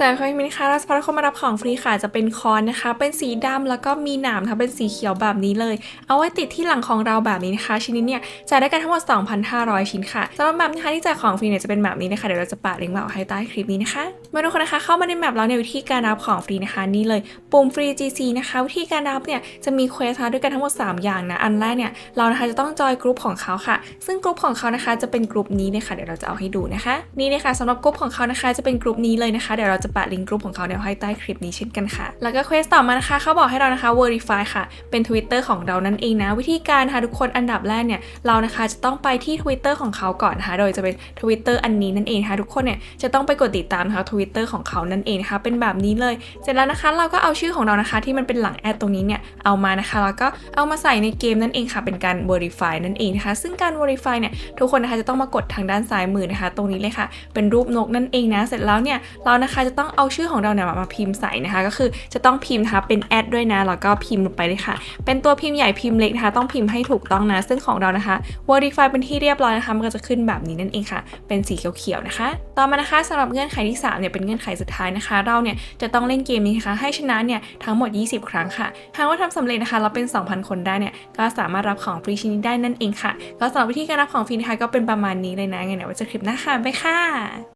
จากคลิปนี้นะคะราจะพาทุกคนมารับของฟรีค่ะจะเป็นคอนนะคะ เป็นสีดำแล้วก็มีหนามนะคะเป็นสีเขียวแบบนี้เลย เอาไว้ติดที่หลังของเราแบบนี้นะคะ ชิ้นนี้เนี่ยจะได้กันทั้งหมด 2,500 ชิ้นค่ะสำหรับแบบนะคะที่แจกของฟรีเนี่ยจะเป็นแบบนี้นะคะเดี๋ยวเราจะปะลิงก์มาไว้ให้ใต้คลิปนี้นะคะมาดูกันนะคะเข้ามาในแมปแล้วเนี่ยวิธีการรับของฟรีนะคะนี่เลยปุ่มฟรี GC นะคะวิธีการรับเนี่ยจะมีเควสนะคะด้วยกันทั้งหมด 3 อย่างนะอันแรกเนี่ยเรานะคะจะต้องจอยกลุ่มของเขาค่ะ ซึ่งกลุ่มของเขานะคะจะเป็นกลุ่มนี้เลยค่ะเดี๋ยวเราจะเอาให้ดูนะคะ นี่เลยค่ะสำหรับกลุ่มของเขานะคะจะเป็นกลุ่มนี้เลยนะคะเดี๋ยวเราจะแปะลิงก์กลุ่มของเขาเนี่ยวให้ใต้คลิปนี้เช่นกันค่ะ แล้วก็เควสต่อมานะคะเขาบอกให้เรานะคะ verify ค่ะ เป็น Twitter ของเรานั่นเองนะ วิธีการนะคะทุกคนอันดับแรกเนี่ยเรานะคะจะต้องไปที่ Twitter ของเขาก่อนนะคะโดยจะเป็น Twitter อันนี้นั่นเองนะคะทุกคนเนี่ยจะต้องไปกดติดตามนะคะ Twitter ของเขานั่นเองนะคะเป็นแบบนี้เลย เสร็จแล้วนะคะเราก็เอาชื่อของเรานะคะที่มันเป็นหลังแอดตรงนี้เนี่ยเอามานะคะแล้วก็เอามาใส่ในเกมนั่นเองค่ะเป็นการ verify นั่นเองนะคะซึ่งการ verify เนี่ยทุกคนนะคะจะต้องมากดทางด้านซ้ายมือนะคะ ตรงนี้เลยค่ะ เป็นรูปนกนั่นเองนะ เสร็จแล้วเนี่ยเรานะคะจะต้องเอาชื่อของเราเนี่ยมาพิมพ์ใส่นะคะ ก็คือจะต้องพิมพ์นะคะเป็นแอดด้วยนะแล้วก็พิมพ์ลงไปเลยค่ะ เป็นตัวพิมพ์ใหญ่พิมพ์เล็กนะคะ ต้องพิมพ์ให้ถูกต้องนะ ซึ่งของเรานะคะ verify เป็นที่เรียบร้อยนะคะมันก็จะขึ้นแบบนี้นั่นเองค่ะ เป็นสีเขียวๆนะคะ ต่อมานะคะสำหรับเงื่อนไขที่3เนี่ยเป็นเงื่อนไขสุดท้ายนะคะ เราเนี่ยจะต้องเล่นเกมนี้นะคะให้ชนะเนี่ยทั้งหมด 20 ครั้งค่ะหากว่าทำสำเร็จนะคะเราเป็น 2,000 คนได้เนี่ยก็สามารถรับของฟรีชิ้นนี้ได้นั่นเองค่ะก็สำหรับวิธีการรับของฟรีนะคะก็เป็นประมาณนี้เลยนะงั้นเดี๋ยวไว้เจอคลิปหน้าค่ะบ๊ายค่ะ